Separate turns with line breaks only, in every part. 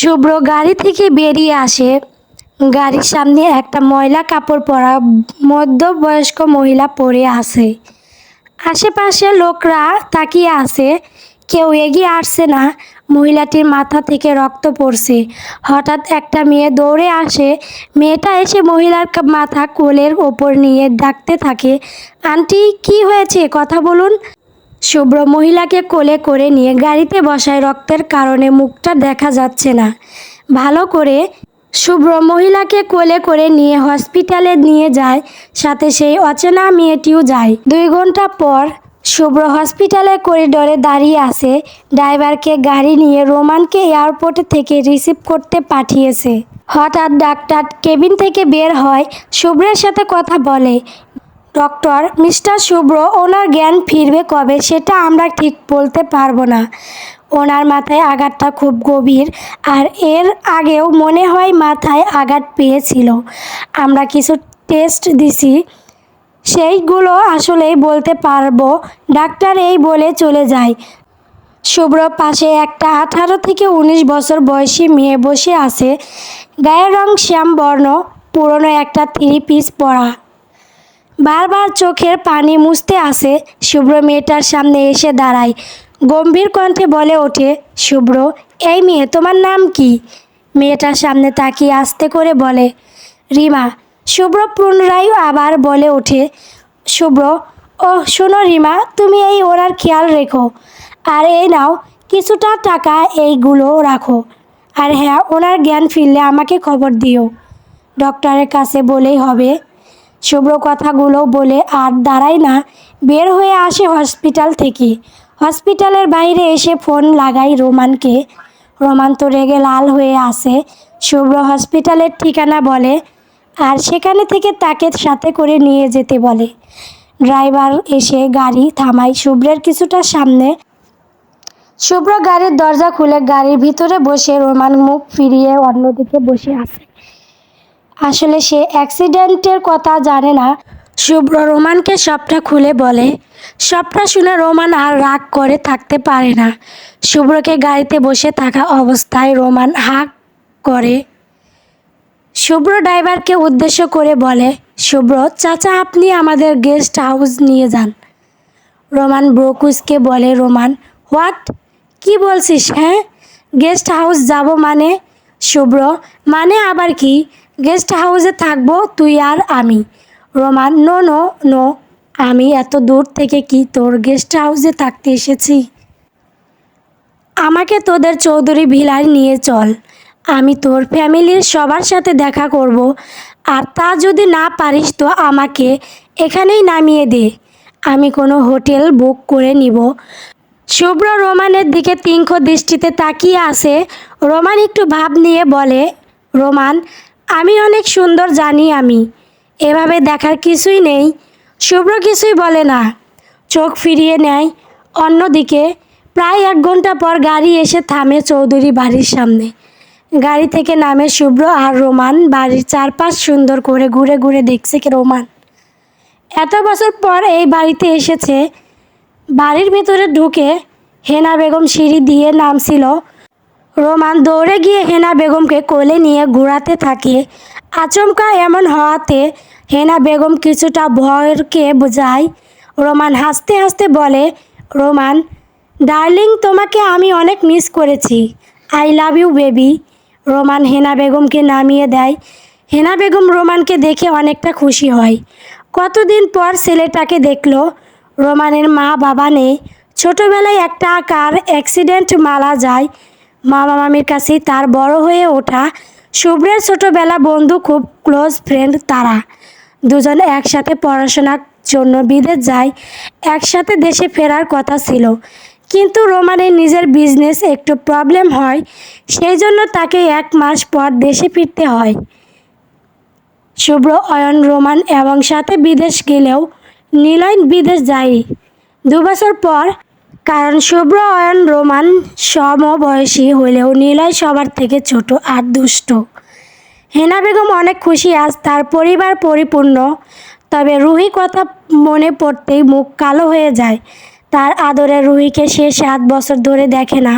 শুভ্র গাড়ি থেকে বেরিয়ে আসে। গাড়ির সামনে একটা ময়লা কাপড় পরা মধ্যবয়স্ক মহিলা পড়ে আছে। আশেপাশে লোকরা তাকিয়ে আছে। কেউ এগিয়ে আসছে না। মহিলাটির মাথা থেকে রক্ত পড়ছে। হঠাৎ একটা মেয়ে দৌড়ে আসে। মেয়েটা এসে মহিলার মাথা কোলের ওপর নিয়ে ডাকতে থাকে, আন্টি, কি হয়েছে? কথা বলুন। শুভ্র মহিলাকে কোলে করে নিয়ে গাড়িতে বসায় রক্তের কারণে মুখটা দেখা যাচ্ছে না। ভালো করে শুভ্র মহিলাকে কোলে করে নিয়ে হসপিটালে নিয়ে যায়, সাথে সেই অচেনা মেয়েটিও যায়। দুই ঘণ্টা পর শুভ্র হসপিটালে করিডোরে দাঁড়িয়ে আছে, ড্রাইভারকে গাড়ি নিয়ে রোমানকে এয়ারপোর্ট থেকে রিসিভ করতে পাঠিয়েছে। হঠাৎ ডাক্তার কেবিন থেকে বের হয়, শুভ্রের সাথে কথা বলে ডক্টর মিস্টার শুভ্র ওনার জ্ঞান ফিরবে কবে সেটা আমরা ঠিক বলতে পারব না। ওনার মাথায় আঘাতটা খুব গভীর আর এর আগেও মনে হয় মাথায় আঘাত পেয়েছিল। আমরা কিছু টেস্ট দিছি, সেইগুলো আসলেই বলতে পারব, ডাক্তার এই বলে চলে যায়। শুভ্র পাশে একটা আঠারো থেকে উনিশ বছর বয়সী মেয়ে বসে আছে, গায়ের রং শ্যাম বর্ণ পুরনো একটা থ্রি পিস পরা। বারবার চোখের পানি মুছতে আসে, শুভ্র মেয়েটার সামনে এসে দাঁড়ায়। গম্ভীর কণ্ঠে বলে ওঠে, শুভ্র, এই মেয়ে, তোমার নাম কি? মেয়েটার সামনে তাকিয়ে আস্তে করে বলে, রিমা। শুভ্র পুনরায় আবার বলে ওঠে, শুভ্র ও শোনো রিমা, তুমি এই ওনার খেয়াল রেখো। আর এই নাও, কিছুটা টাকা এইগুলো রাখো। আর হ্যাঁ ওনার জ্ঞান ফিরলে আমাকে খবর দিও। ডক্টরের কাছে বলেই হবে শুভ্র কথাগুলো বলে আর দাঁড়ায় না, বের হয়ে আসে হসপিটাল থেকে। হসপিটালের বাইরে এসে ফোন লাগাই রোমানকে। রোমান তো রেগে লাল হয়ে আসে শুভ্র হসপিটালের ঠিকানা বলে আর সেখানে থেকে তাকে সাথে করে নিয়ে যেতে বলে। ড্রাইভার এসে গাড়ি থামায় শুভ্রের কিছুটা সামনে। শুভ্র গাড়ির দরজা খুলে গাড়ির ভিতরে বসে রোমান মুখ ফিরিয়ে অন্যদিকে বসে আছে। আসলে সে অ্যাক্সিডেন্টের কথা জানে না। শুভ্র রোমানকে সবটা খুলে বলে সবটা শুনে রোমান আর রাগ করে থাকতে পারে না। শুভ্রকে গাড়িতে বসে থাকা অবস্থায় রোমান হাঁক করে। শুভ্র ড্রাইভারকে উদ্দেশ্য করে বলে, শুভ্র, চাচা, আপনি আমাদের গেস্ট হাউস নিয়ে যান। রোমান ব্রোকুসকে বলে, রোমান, হোয়াট? কি বলছিস হ্যাঁ? গেস্ট হাউস যাব মানে? শুভ্র মানে আবার কি? গেস্ট হাউসে থাকব তুই আর আমি। রোমান, নো নো নো, আমি এত দূর থেকে কি তোর গেস্ট হাউসে থাকতে এসেছি? আমাকে তোদের চৌধুরী ভিলায় নিয়ে চল। আমি তোর ফ্যামিলির সবার সাথে দেখা করব। আর তা যদি না পারিস তো আমাকে এখানেই নামিয়ে দে। আমি কোনো হোটেল বুক করে নিব। শুভ্র রোমানের দিকে তিঙ্খ দৃষ্টিতে তাকিয়ে আসে রোমান একটু ভাব নিয়ে বলে, রোমান আমি অনেক সুন্দর জানি আমি। এভাবে দেখার কিছুই নেই। শুভ্র কিছুই বলে না। চোখ ফিরিয়ে নেয়। অন্যদিকে প্রায় এক ঘণ্টা পর গাড়ি এসে থামে চৌধুরী বাড়ির সামনে। গাড়ি থেকে নামে শুভ্র আর রোমান বাড়ির চারপাশ সুন্দর করে ঘুরে ঘুরে দেখছে কি রোমান। এত বছর পর এই বাড়িতে এসেছে। বাড়ির ভিতরে ঢুকে হেনা বেগম সিঁড়ি দিয়ে নামছিল রোমান দৌড়ে গিয়ে হেনা বেগমকে কোলে নিয়ে ঘোরাতে থাকে। আচমকা এমন হওয়াতে হেনা বেগম কিছুটা ভয়কে বোঝায়। রোমান হাসতে হাসতে বলে, রোমান, ডার্লিং, তোমাকে আমি অনেক মিস করেছি। I love you, baby. Roman Hena বেগমকে নামিয়ে দেয়। হেনা বেগম রোমানকে দেখে অনেকটা খুশি হয়। কতদিন পর ছেলেটাকে দেখল, রোমানের মা বাবা নেই। ছোটোবেলায় একটা কার অ্যাক্সিডেন্ট মারা যায় মামা মামির কাছেই তার বড় হয়ে ওঠা শুভ্রের ছোটোবেলা বন্ধু খুব ক্লোজ ফ্রেন্ড তারা। দুজন একসাথে পড়াশোনার জন্য বিদেশ যায়, একসাথে দেশে ফেরার কথা ছিল। কিন্তু রোমানের নিজের বিজনেস একটু প্রবলেম হয় সেই জন্য তাকে এক মাস পর দেশে ফিরতে হয়। শুভ্র, অয়ন, রোমান এবং সাথে বিদেশ গেলেও নিলয় বিদেশ যায় দু বছর পর কারণ শুভ্র অয়ন রোমান সমবয়সী হলেও নিলয় সবার থেকে ছোট আর দুষ্ট। হেনা বেগম অনেক খুশি, আজ তার পরিবার পরিপূর্ণ। তবে রুহি কথা মনে পড়তেই মুখ কালো হয়ে যায়। তার আদরে রুহিকে সে সাত বছর ধরে দেখে না।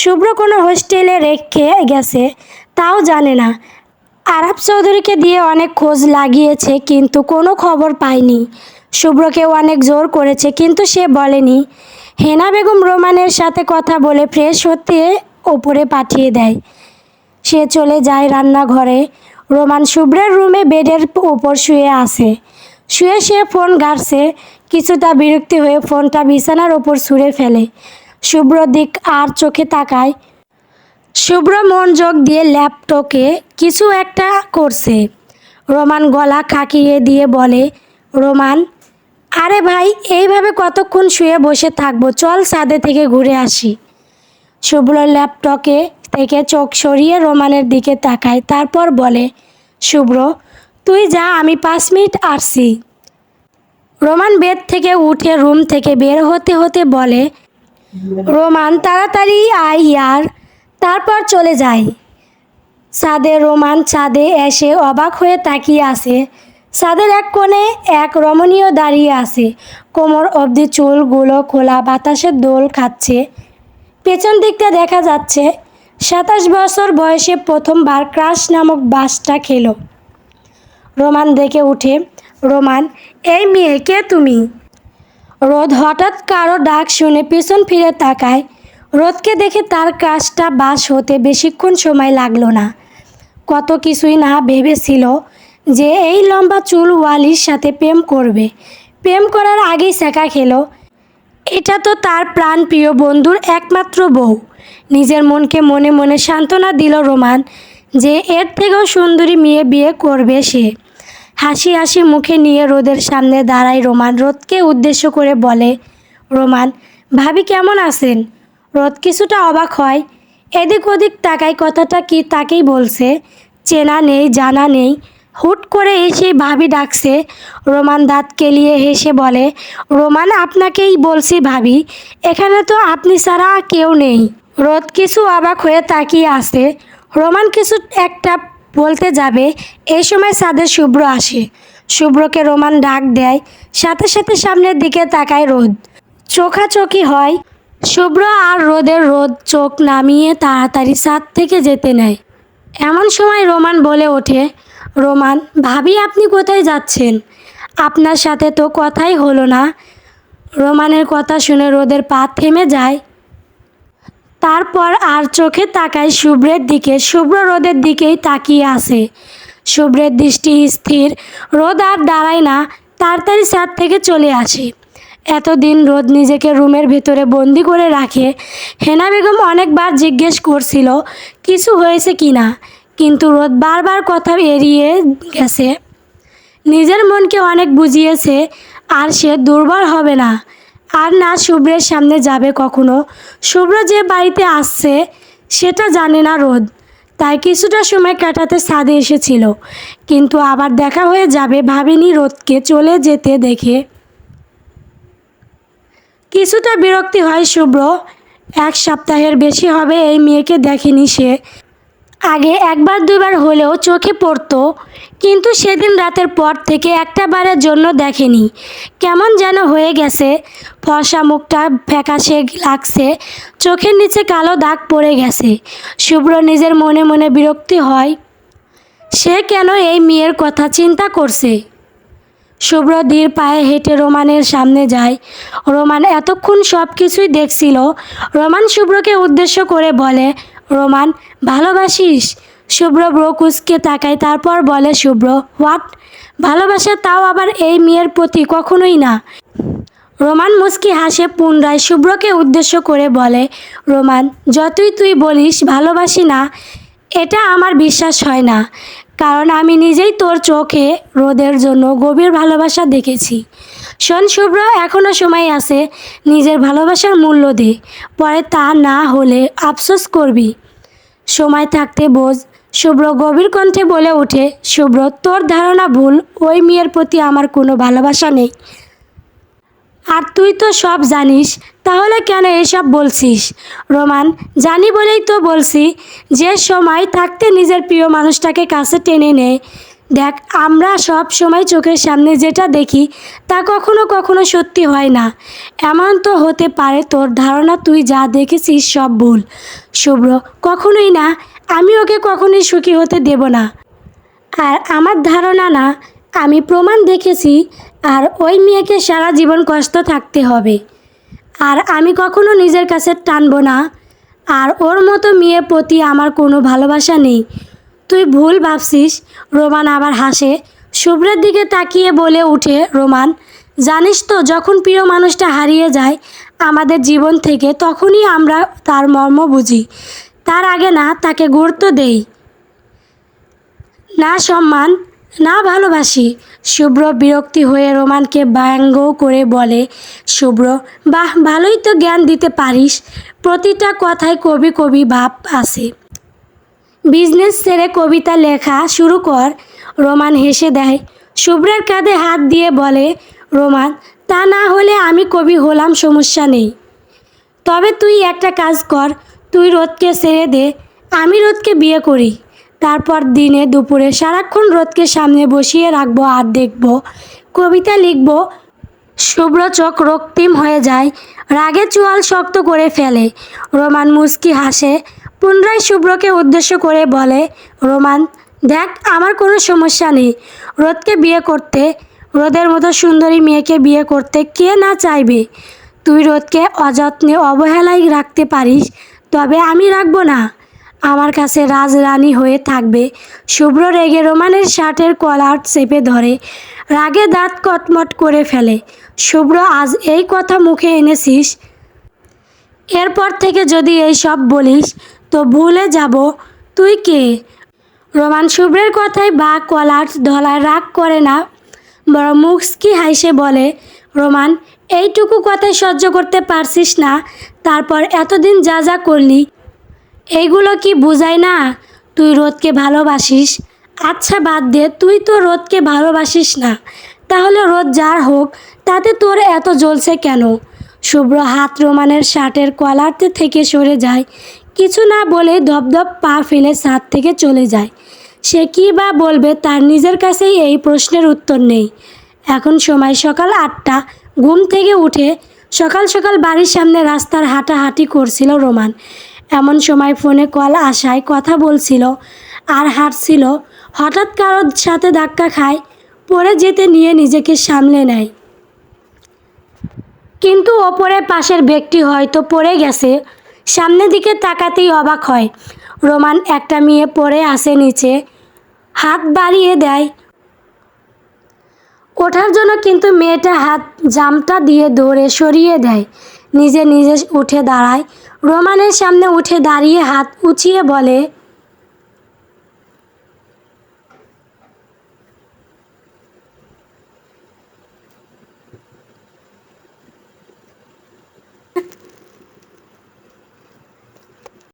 শুভ্র কোনো হোস্টেলে রেখে গেছে, তাও জানে না। আরব চৌধুরীকে দিয়ে অনেক খোঁজ লাগিয়েছে, কিন্তু কোনো খবর পায়নি। শুভ্রকে অনেক জোর করেছে, কিন্তু সে বলেনি হেনা বেগম রোমানের সাথে কথা বলে ফ্রেশ হতে ওপরে পাঠিয়ে দেয়। সে চলে যায় রান্নাঘরে। রোমান শুভ্রের রুমে বেডের ওপর শুয়ে আছে। শুয়ে শুয়ে ফোন গাড়ছে কিছুটা বিরক্তি হয়ে ফোনটা বিছানার ওপর ছুঁড়ে ফেলে। শুভ্র দিক আর চোখে তাকায়। শুভ্র মনোযোগ দিয়ে ল্যাপটপে কিছু একটা করছে। রোমান গলা খাকিয়ে দিয়ে বলে, রোমান আরে ভাই, এইভাবে কতক্ষণ শুয়ে বসে থাকব? চল ছাদে থেকে ঘুরে আসি। শুভ্র ল্যাপটপে থেকে চোখ সরিয়ে রোমানের দিকে তাকায়, তারপর বলে শুভ্র তুই যা, আমি পাঁচ মিনিট আসছি। রোমান বেদ থেকে উঠে রুম থেকে বের হতে হতে বলে, রোমান, তাড়াতাড়ি আই ইয়ার। তারপর চলে যায় ছাদে রোমান ছাদে এসে অবাক হয়ে তাকিয়ে আছে। ছাদের এক কোণে এক রমণীয় দাঁড়িয়ে আছে। কোমর অবধি চুলগুলো খোলা, বাতাসের দোল খাচ্ছে। পেছন দিকটা দেখা যাচ্ছে। সাতাশ বছর বয়সে প্রথমবার ক্রাশ নামক বাসটা খেলো। রোমান দেখে উঠে, রোমান, এই মেয়ে কে তুমি? রোদ হঠাৎ কারও ডাক শুনে পিছন ফিরে তাকায়। রোদকে দেখে তার কাজটা বাস হতে বেশিক্ষণ সময় লাগল না। কত কিছুই না ভেবেছিল। যে এই লম্বা চুল ওয়ালির সাথে প্রেম করবে। প্রেম করার আগেই শেখা খেলো, এটা তো তার প্রাণ প্রিয় বন্ধুর একমাত্র বউ। নিজের মনকে মনে মনে সান্ত্বনা দিল রোমান, যে এর থেকেও সুন্দরী মেয়ে বিয়ে করবে সে। হাসি হাসি মুখে নিয়ে রোদের সামনে দাঁড়ায় রোমান, রোদকে উদ্দেশ্য করে বলে, রোমান, ভাবি কেমন আছেন? রোদ কিছুটা অবাক হয়, এদিক ওদিক তাকায় কথাটা কি তাকেই বলছে? চেনা নেই, জানা নেই। হুট করে এসে ভাবি ডাকছে, রোমান দাঁত কেলিয়ে হেসে বলে, রোমান, আপনাকেই বলছি ভাবি, এখানে তো আপনি ছাড়া কেউ নেই। রোদ কিছু অবাক হয়ে তাকিয়ে আসে রোমান কিছু একটা বলতে যাবে, এই সময় সাদের শুভ্র আসে। শুভ্রকে রোমান ডাক দেয়, সাথে সাথে সামনের দিকে তাকায় রোদ। চোখাচোখি হয়। শুভ্র আর রোদের রোদ চোখ নামিয়ে তাড়াতাড়ি ছাদ থেকে যেতে নেয়। এমন সময় রোমান বলে ওঠে রোমান, ভাবি আপনি কোথায় যাচ্ছেন? আপনার সাথে তো কথাই হলো না। রোমানের কথা শুনে রোদের পা থেমে যায়। তারপর আর চোখে তাকায় শুভ্রের দিকে, শুভ্র রোদের দিকেই তাকিয়ে আসে শুভ্রের দৃষ্টি স্থির, রোদ আর দাঁড়ায় না, তাড়াতাড়ি ছাদ থেকে চলে আসে। এতদিন রোদ নিজেকে রুমের ভেতরে বন্দি করে রাখে। হেনা বেগম অনেকবার জিজ্ঞেস করছিল, কিছু হয়েছে কি না কিন্তু রোদ বারবার কথা এড়িয়ে গেছে। নিজের মনকে অনেক বুঝিয়েছে, আর সে দুর্বল হবে না। আর না শুভ্রের সামনে যাবে কখনো। শুভ্র যে বাড়িতে আসছে, সেটা জানে না রোদ। তাই কিছুটা সময় কাটাতে ছাদে এসেছিল। কিন্তু আবার দেখা হয়ে যাবে ভাবিনি রোদকে চলে যেতে দেখে। কিছুটা বিরক্তি হয় শুভ্র। এক সপ্তাহের বেশি হবে এই মেয়েকে দেখেনি সে। আগে একবার দুবার হলেও চোখে পড়তো, কিন্তু সেদিন রাতের পর থেকে একটা বারের জন্য দেখেনি। কেমন যেন হয়ে গেছে, ফর্সা মুখটা ফ্যাকাশে লাগছে, চোখের নিচে কালো দাগ পড়ে গেছে। শুভ্র নিজের মনে মনে বিরক্তি হয়, সে কেন এই মেয়ের কথা চিন্তা করছে? শুভ্র ধীর পায়ে হেঁটে রোমানের সামনে যায়। রোমান এতক্ষণ সব কিছুই দেখছিল। রোমান শুভ্রকে উদ্দেশ্য করে বলে রোমান, ভালোবাসিস? শুভ্র ব্রকুসকে তাকায়, তারপর বলে, শুভ্র, হোয়াট? ভালোবাসা তাও আবার এই মেয়ের প্রতি কখনোই না। রোমান মুস্কি হাসে, পুনরায় শুভ্রকে উদ্দেশ্য করে বলে, রোমান, যতই তুই বলিস ভালোবাসি না, এটা আমার বিশ্বাস হয় না। কারণ আমি নিজেই তোর চোখে রোদের জন্য গভীর ভালোবাসা দেখেছি। শোন শুভ্র এখনও সময় আছে, নিজের ভালোবাসার মূল্য দে, পরে তা না হলে আফসোস করবি। সময় থাকতে বোঝ, শুভ্র গভীর কণ্ঠে বলে ওঠে, শুভ্র, তোর ধারণা ভুল, ওই মেয়ের প্রতি আমার কোনো ভালোবাসা নেই। আর তুই তো সব জানিস তাহলে কেন এসব বলছিস? রোমান, জানি বলেই তো বলছি যে সময় থাকতে নিজের প্রিয় মানুষটাকে কাছে টেনে নেয় দেখ, আমরা সব সময় চোখের সামনে যেটা দেখি তা কখনো কখনো সত্যি হয় না। এমন তো হতে পারে তোর ধারণা তুই যা দেখেছিস সব ভুল। শুভ্র, কখনোই না, আমি ওকে কখনোই সুখী হতে দেব না। আর আমার ধারণা না, আমি প্রমাণ দেখেছি, আর ওই মেয়েকে সারা জীবন কষ্ট থাকতে হবে। আর আমি কখনো নিজের কাছে টানবো না। আর ওর মতো মেয়ের প্রতি আমার কোনো ভালোবাসা নেই। তুই ভুল ভাবছিস, রোমান আবার হাসে। শুভ্রের দিকে তাকিয়ে বলে উঠে রোমান, জানিস তো যখন প্রিয় মানুষটা হারিয়ে যায় আমাদের জীবন থেকে, তখনই আমরা তার মর্ম বুঝি। তার আগে না, তাকে গুরুত্ব দেই। না সম্মান, না ভালোবাসি শুভ্র বিরক্তি হয়ে রোমানকে ব্যঙ্গ করে বলে, শুভ্র, বাহ, ভালোই তো জ্ঞান দিতে পারিস। প্রতিটা কথায় কবি কবি ভাব আছে। বিজনেস ছেড়ে কবিতা লেখা শুরু কর। রোমান হেসে দেয়। শুভ্রের কাঁধে হাত দিয়ে বলে, রোমান, তা না হলে আমি কবি হলাম, সমস্যা নেই। তবে তুই একটা কাজ কর। তুই রোদকে ছেড়ে দে। আমি রোদকে বিয়ে করি। তারপর দিনে দুপুরে সারাক্ষণ রোদকে সামনে বসিয়ে রাখব আর দেখব। কবিতা লিখব। শুভ্র চোখ রক্তিম হয়ে যায়। রাগে চুয়াল শক্ত করে ফেলে। রোমান মুস্কি হাসে। পুনরায় শুভ্রকে উদ্দেশ্য করে বলে, রোমান, দেখ, আমার কোনো সমস্যা নেই। রোদকে বিয়ে করতে, রোদের মতো সুন্দরী মেয়েকে বিয়ে করতে কে না চাইবে? তুই রোদকে অযত্নে অবহেলায় রাখতে পারিস, তবে আমি রাখব না। আমার কাছে রাজরানী হয়ে থাকবে। শুভ্র রেগে রোমানের শার্টের কলার চেপে ধরে, রাগে দাঁত কটমট করে ফেলে। শুভ্র, আজ এই কথা মুখে এনেছিস? এরপর থেকে যদি এই সব বলিস, তো ভুলে যাব। তুই কে? রোমান শুভ্রের কথায় বা কলার ধলায় রাগ করে না। বড় মুখকি হাইসে বলে, রোমান, এইটুকু কথাই সহ্য করতে পারছিস না। তারপর এতদিন যা যা করলি এইগুলো কি বুঝায় না? তুই রোদকে ভালোবাসিস। আচ্ছা বাদ দে, তুই তো রোদকে ভালোবাসিস না। তাহলে রোদ যার হোক, তাতে তোর এত জ্বলছে কেন? শুভ্র হাত রোমানের শার্টের কলারতে থেকে সরে যায়। কিছু না বলে ধপধপ পা ফেলে ছাদ থেকে চলে যায়। সে কী বা বলবে তার নিজের কাছেই এই প্রশ্নের উত্তর নেই। এখন সময় সকাল আটটা, ঘুম থেকে উঠে সকাল সকাল বাড়ির সামনে রাস্তার হাঁটাহাঁটি করছিল রোমান। এমন সময় ফোনে কল আসায় কথা বলছিল আর হাঁটছিল হঠাৎ কারোর সাথে ধাক্কা খায়, পড়ে যেতে নিয়ে নিজেকে সামলে নেয়। কিন্তু ওপরে পাশের ব্যক্তি হয়তো পড়ে গেছে। সামনের দিকে তাকাতেই অবাক হয়। রোমান একটা মেয়ে পড়ে আসে নিচে, হাত বাড়িয়ে দেয়। ওঠার জন্য কিন্তু মেয়েটা হাত জামটা দিয়ে দৌড়ে সরিয়ে দেয়। নিজে নিজে উঠে দাঁড়ায়। রোমানের সামনে উঠে দাঁড়িয়ে হাত উঁচিয়ে বলে